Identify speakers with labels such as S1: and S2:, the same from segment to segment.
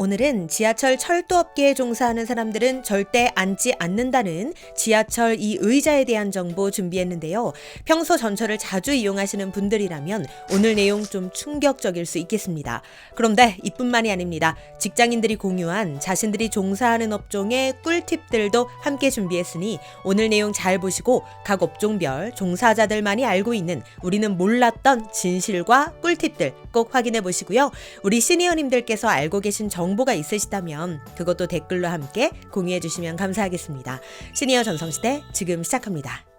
S1: 오늘은 지하철 철도업계에 종사하는 사람들은 절대 앉지 않는다는 지하철 이 의자에 대한 정보 준비했는데요. 평소 전철을 자주 이용하시는 분들이라면 오늘 내용 좀 충격적일 수 있겠습니다. 그런데 이뿐만이 아닙니다. 직장인들이 공유한 자신들이 종사하는 업종의 꿀팁들도 함께 준비했으니 오늘 내용 잘 보시고 각 업종별 종사자들만이 알고 있는 우리는 몰랐던 진실과 꿀팁들 꼭 확인해 보시고요. 우리 시니어님들께서 알고 계신 정보가 있으시다면 그것도 댓글로 함께 공유해 주시면 감사하겠습니다. 시니어 전성시대 지금 시작합니다.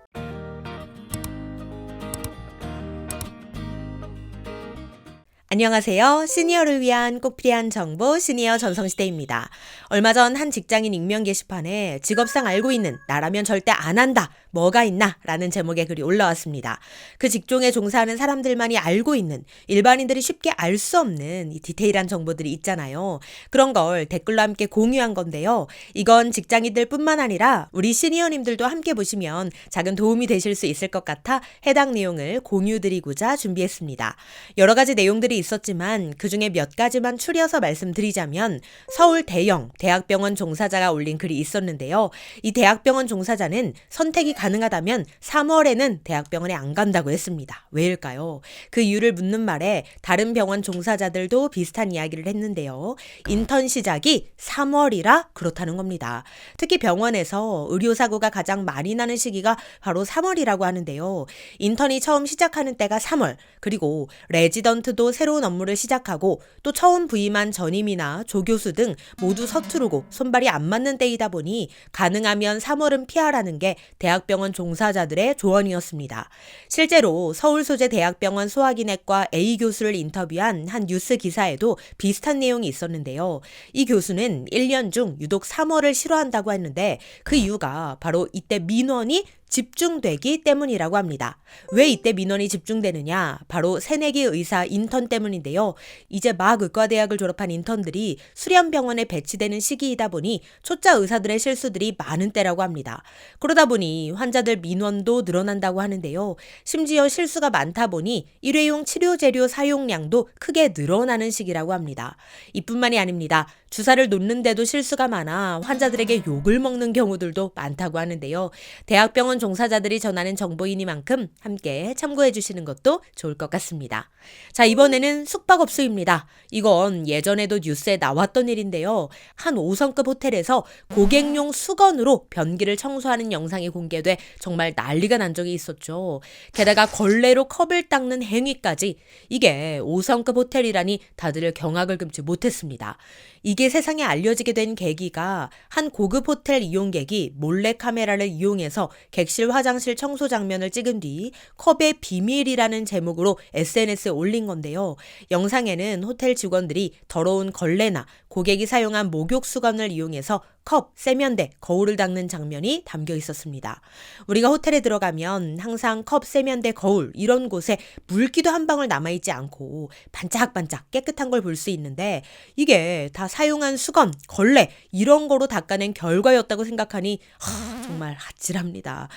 S1: 안녕하세요. 시니어를 위한 꼭 필요한 정보 시니어 전성시대입니다. 얼마 전 한 직장인 익명 게시판에 직업상 알고 있는 나라면 절대 안 한다. 뭐가 있나? 라는 제목의 글이 올라왔습니다. 그 직종에 종사하는 사람들만이 알고 있는 일반인들이 쉽게 알 수 없는 이 디테일한 정보들이 있잖아요. 그런 걸 댓글로 함께 공유한 건데요. 이건 직장인들 뿐만 아니라 우리 시니어님들도 함께 보시면 작은 도움이 되실 수 있을 것 같아 해당 내용을 공유드리고자 준비했습니다. 여러 가지 내용들이 있었지만 그 중에 몇 가지만 추려서 말씀드리자면 서울 대형 대학병원 종사자가 올린 글이 있었는데요. 이 대학병원 종사자는 선택이 가능하다면 3월에는 대학병원에 안 간다고 했습니다. 왜일까요? 그 이유를 묻는 말에 다른 병원 종사자들도 비슷한 이야기를 했는데요. 인턴 시작이 3월이라 그렇다는 겁니다. 특히 병원에서 의료사고가 가장 많이 나는 시기가 바로 3월이라고 하는데요. 인턴이 처음 시작하는 때가 3월, 그리고 레지던트도 새로 운 업무를 시작하고 또 처음 부임한 전임이나 조교수 등 모두 서투르고 손발이 안 맞는 때이다 보니 가능하면 3월은 피하라는 게 대학병원 종사자들의 조언이었습니다. 실제로 서울 소재 대학병원 소화기내과 A 교수를 인터뷰한 한 뉴스 기사에도 비슷한 내용이 있었는데요. 이 교수는 1년 중 유독 3월을 싫어한다고 했는데 그 이유가 바로 이때 민원이 집중되기 때문이라고 합니다. 왜 이때 민원이 집중되느냐? 바로 새내기 의사 인턴 때문인데요. 이제 막 의과대학을 졸업한 인턴들이 수련병원에 배치되는 시기이다 보니 초짜 의사들의 실수들이 많은 때라고 합니다. 그러다 보니 환자들 민원도 늘어난다고 하는데요. 심지어 실수가 많다 보니 일회용 치료 재료 사용량도 크게 늘어나는 시기라고 합니다. 이뿐만이 아닙니다. 주사를 놓는데도 실수가 많아 환자들에게 욕을 먹는 경우들도 많다고 하는데요. 대학병원 종사자들이 전하는 정보이니만큼 함께 참고해 주시는 것도 좋을 것 같습니다. 자, 이번에는 숙박업소입니다. 이건 예전에도 뉴스에 나왔던 일인데요. 한 5성급 호텔에서 고객용 수건으로 변기를 청소하는 영상이 공개돼 정말 난리가 난 적이 있었죠. 게다가 걸레로 컵을 닦는 행위까지 이게 5성급 호텔이라니 다들 경악을 금치 못했습니다. 이게 세상에 알려지게 된 계기가 한 고급 호텔 이용객이 몰래 카메라를 이용해서 객실 화장실 청소 장면을 찍은 뒤 컵의 비밀이라는 제목으로 SNS에 올린 건데요. 영상에는 호텔 직원들이 더러운 걸레나 고객이 사용한 목욕 수건을 이용해서 컵, 세면대, 거울을 닦는 장면이 담겨 있었습니다. 우리가 호텔에 들어가면 항상 컵, 세면대, 거울 이런 곳에 물기도 한 방울 남아 있지 않고 반짝반짝 깨끗한 걸 볼 수 있는데 이게 다 사용 한 수건, 걸레 이런 거로 닦아낸 결과였다고 생각하니 하, 정말 아찔합니다.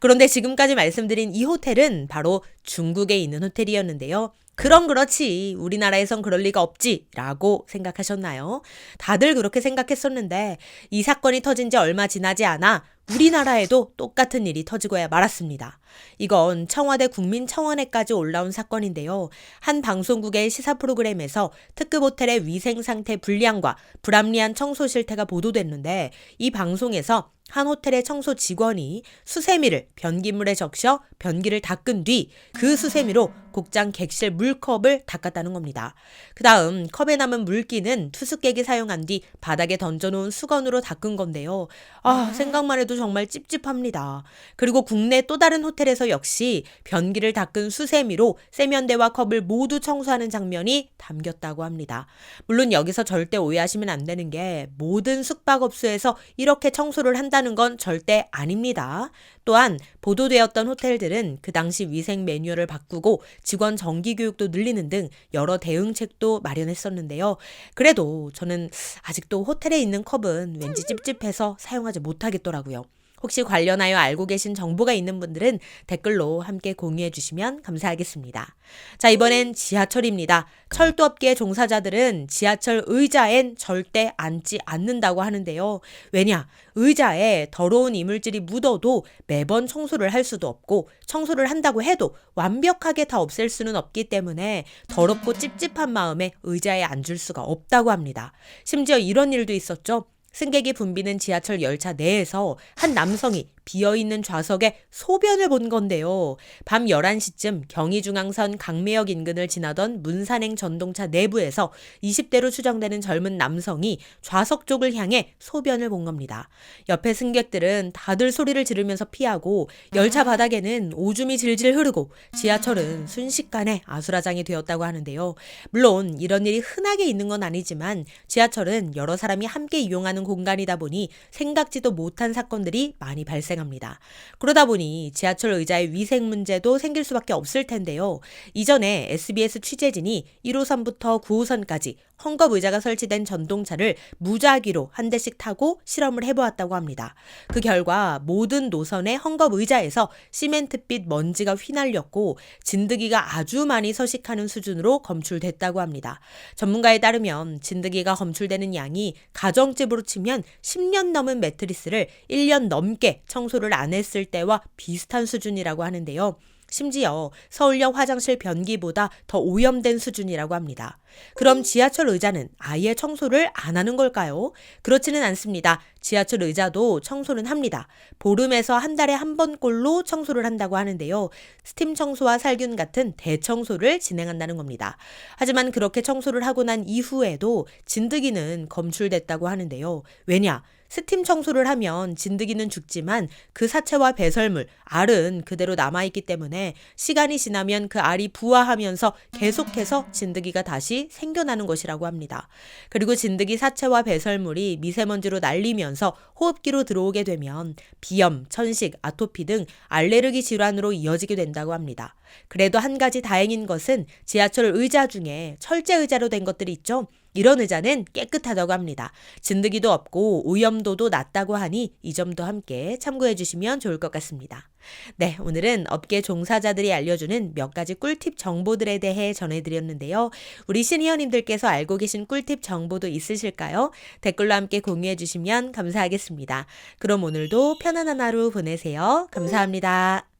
S1: 그런데 지금까지 말씀드린 이 호텔은 바로 중국에 있는 호텔이었는데요. 그럼 그렇지. 우리나라에선 그럴 리가 없지. 라고 생각하셨나요? 다들 그렇게 생각했었는데 이 사건이 터진 지 얼마 지나지 않아 우리나라에도 똑같은 일이 터지고야 말았습니다. 이건 청와대 국민청원회까지 올라온 사건인데요. 한 방송국의 시사 프로그램에서 특급 호텔의 위생 상태 불량과 불합리한 청소 실태가 보도됐는데 이 방송에서 한 호텔의 청소 직원이 수세미를 변기물에 적셔 변기를 닦은 뒤 그 수세미로 곡장 객실 물컵을 닦았다는 겁니다. 그 다음 컵에 남은 물기는 투숙객이 사용한 뒤 바닥에 던져놓은 수건으로 닦은 건데요. 아, 생각만 해도 정말 찝찝합니다. 그리고 국내 또 다른 호텔에서 역시 변기를 닦은 수세미로 세면대와 컵을 모두 청소하는 장면이 담겼다고 합니다. 물론 여기서 절대 오해하시면 안 되는 게 모든 숙박업소에서 이렇게 청소를 한다는 건 절대 아닙니다. 또한 보도되었던 호텔들은 그 당시 위생 매뉴얼을 바꾸고 직원 정기 교육도 늘리는 등 여러 대응책도 마련했었는데요. 그래도 저는 아직도 호텔에 있는 컵은 왠지 찝찝해서 사용하지 못하겠더라고요. 혹시 관련하여 알고 계신 정보가 있는 분들은 댓글로 함께 공유해 주시면 감사하겠습니다. 자, 이번엔 지하철입니다. 철도업계 종사자들은 지하철 의자엔 절대 앉지 않는다고 하는데요. 왜냐? 의자에 더러운 이물질이 묻어도 매번 청소를 할 수도 없고 청소를 한다고 해도 완벽하게 다 없앨 수는 없기 때문에 더럽고 찝찝한 마음에 의자에 앉을 수가 없다고 합니다. 심지어 이런 일도 있었죠. 승객이 붐비는 지하철 열차 내에서 한 남성이 비어있는 좌석에 소변을 본 건데요. 밤 11시쯤 경의중앙선 강매역 인근을 지나던 문산행 전동차 내부에서 20대로 추정되는 젊은 남성이 좌석 쪽을 향해 소변을 본 겁니다. 옆에 승객들은 다들 소리를 지르면서 피하고 열차 바닥에는 오줌이 질질 흐르고 지하철은 순식간에 아수라장이 되었다고 하는데요. 물론 이런 일이 흔하게 있는 건 아니지만 지하철은 여러 사람이 함께 이용하는 공간이다 보니 생각지도 못한 사건들이 많이 발생 합니다. 그러다 보니 지하철 의자의 위생 문제도 생길 수밖에 없을 텐데요. 이전에 SBS 취재진이 1호선부터 9호선까지 헝겊 의자가 설치된 전동차를 무작위로 한 대씩 타고 실험을 해보았다고 합니다. 그 결과 모든 노선의 헝겊 의자에서 시멘트빛 먼지가 휘날렸고 진드기가 아주 많이 서식하는 수준으로 검출됐다고 합니다. 전문가에 따르면 진드기가 검출되는 양이 가정집으로 치면 10년 넘은 매트리스를 1년 넘게 청소를 안 했을 때와 비슷한 수준이라고 하는데요. 심지어 서울역 화장실 변기보다 더 오염된 수준이라고 합니다. 그럼 지하철 의자는 아예 청소를 안 하는 걸까요? 그렇지는 않습니다. 지하철 의자도 청소는 합니다. 보름에서 한 달에 한 번꼴로 청소를 한다고 하는데요. 스팀 청소와 살균 같은 대청소를 진행한다는 겁니다. 하지만 그렇게 청소를 하고 난 이후에도 진드기는 검출됐다고 하는데요. 왜냐? 스팀 청소를 하면 진드기는 죽지만 그 사체와 배설물, 알은 그대로 남아있기 때문에 시간이 지나면 그 알이 부화하면서 계속해서 진드기가 다시 생겨나는 것이라고 합니다. 그리고 진드기 사체와 배설물이 미세먼지로 날리면서 호흡기로 들어오게 되면 비염, 천식, 아토피 등 알레르기 질환으로 이어지게 된다고 합니다. 그래도 한 가지 다행인 것은 지하철 의자 중에 철제 의자로 된 것들이 있죠. 이런 의자는 깨끗하다고 합니다. 진드기도 없고 오염도도 낮다고 하니 이 점도 함께 참고해 주시면 좋을 것 같습니다. 네, 오늘은 업계 종사자들이 알려주는 몇 가지 꿀팁 정보들에 대해 전해드렸는데요. 우리 시니어님들께서 알고 계신 꿀팁 정보도 있으실까요? 댓글로 함께 공유해 주시면 감사하겠습니다. 그럼 오늘도 편안한 하루 보내세요. 감사합니다.